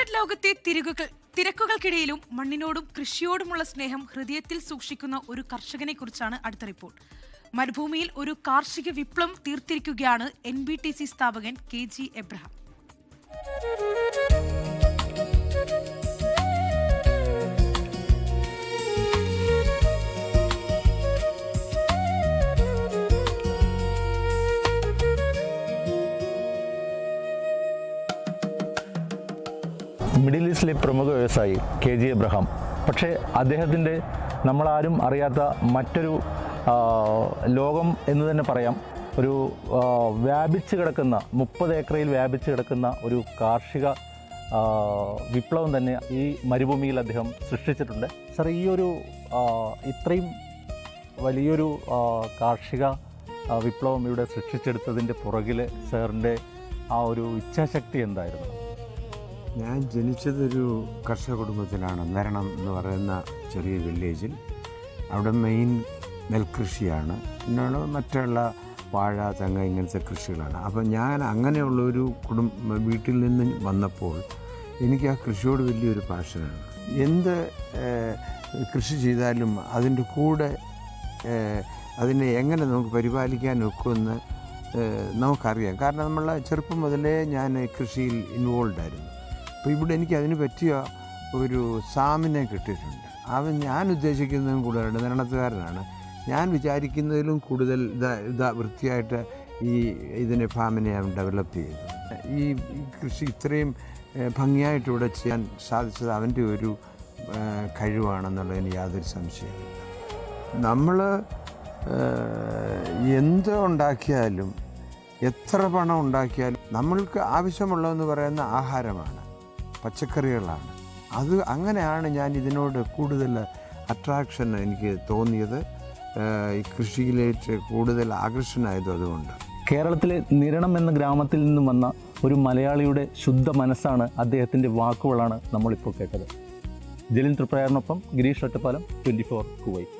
Corporate ലോകത്തെ തിരക്കുകൾ തിരക്കുകൾക്കിടയിലും മണ്ണിനോടും കൃഷിയോടുമുള്ള സ്നേഹം ഹൃദയത്തിൽ സൂക്ഷിക്കുന്ന ഒരു കർഷകനെ കുറിച്ചാണ് അടുത്ത റിപ്പോർട്ട്. മരുഭൂമിയിൽ ഒരു കാർഷിക വിപ്ലവം തീർത്തിരിക്കുകയാണ് എൻ ബി ടി സി സ്ഥാപകൻ കെ ജി എബ്രഹാം. മിഡിൽ ഈസ്റ്റിലെ പ്രമുഖ വ്യവസായി കെ ജി എബ്രഹാം. പക്ഷേ അദ്ദേഹത്തിന്റെ നമ്മളാരും അറിയാത്ത മറ്റൊരു ലോകം എന്ന് തന്നെ പറയാം. ഒരു വ്യാപിച്ച് കിടക്കുന്ന മുപ്പത് ഏക്കറയിൽ വ്യാപിച്ച് കിടക്കുന്ന ഒരു കാർഷിക വിപ്ലവം തന്നെ ഈ മരുഭൂമിയിൽ അദ്ദേഹം സൃഷ്ടിച്ചിട്ടുണ്ട്. സർ ഈ ഒരു ഇത്രയും വലിയൊരു കാർഷിക വിപ്ലവം ഇവിടെ സൃഷ്ടിച്ചെടുത്തതിന്റെ പുറകിൽ സാറിന്റെ ആ ഒരു ഇച്ഛാശക്തി എന്തായിരുന്നു? ഞാൻ ജനിച്ചതൊരു കർഷക കുടുംബത്തിലാണ്. മരണം എന്ന് പറയുന്ന ചെറിയ വില്ലേജിൽ. അവിടെ മെയിൻ നെൽകൃഷിയാണ്. പിന്നെയുള്ള മറ്റുള്ള വാഴ തെങ്ങ ഇങ്ങനത്തെ കൃഷികളാണ്. അപ്പോൾ ഞാൻ അങ്ങനെയുള്ള ഒരു കുടുംബ വീട്ടിൽ നിന്ന് വന്നപ്പോൾ എനിക്ക് ആ കൃഷിയോട് വലിയൊരു പാഷനാണ് എന്ത് കൃഷി ചെയ്താലും അതിന്റെ കൂടെ അതിനെ എങ്ങനെ നമുക്ക് പരിപാലിക്കാൻ ഒക്കുമെന്ന് നമുക്കറിയാം. കാരണം നമ്മൾ ചെറുപ്പം മുതലേ ഞാൻ കൃഷിയിൽ ഇൻവോൾവ് ആയിരുന്നു. അപ്പോൾ ഇവിടെ എനിക്ക് അതിന് പറ്റിയ ഒരു സാമിനെ കിട്ടിയിട്ടുണ്ട്. അവൻ ഞാൻ ഉദ്ദേശിക്കുന്നതും കൂടുതലുണ്ട്. നിരണത്തുകാരനാണ് ഞാൻ വിചാരിക്കുന്നതിലും കൂടുതൽ ഇതാ വൃത്തിയായിട്ട് ഈ ഇതിനെ ഫാമിനെ അവൻ ഡെവലപ്പ് ചെയ്തു. ഈ കൃഷി ഇത്രയും ഭംഗിയായിട്ട് ഇവിടെ ചെയ്യാൻ സാധിച്ചത് അവന്റെ ഒരു കഴിവാണെന്നുള്ളതിന് യാതൊരു സംശയമില്ല നമ്മൾ എന്ത് ഉണ്ടാക്കിയാലും എത്ര പണം ഉണ്ടാക്കിയാലും നമ്മൾക്ക് ആവശ്യമുള്ളതെന്ന് പറയുന്ന ആഹാരമാണ്. പച്ചക്കറികളാണ്. അത് അങ്ങനെയാണ് ഞാൻ ഇതിനോട് കൂടുതൽ അട്രാക്ഷൻ എനിക്ക് തോന്നിയത്. ഈ കൃഷിയിലേക്ക് കൂടുതൽ ആകർഷണമായതും അതുകൊണ്ട്. കേരളത്തിലെ നിരണം എന്ന ഗ്രാമത്തിൽ നിന്നും വന്ന ഒരു മലയാളിയുടെ ശുദ്ധ മനസ്സാണ് അദ്ദേഹത്തിന്റെ വാക്കുകളാണ് നമ്മളിപ്പോൾ കേട്ടത്. Jalin തൃപ്രയാറിനൊപ്പം Girish Ottapalam twenty four Kuwait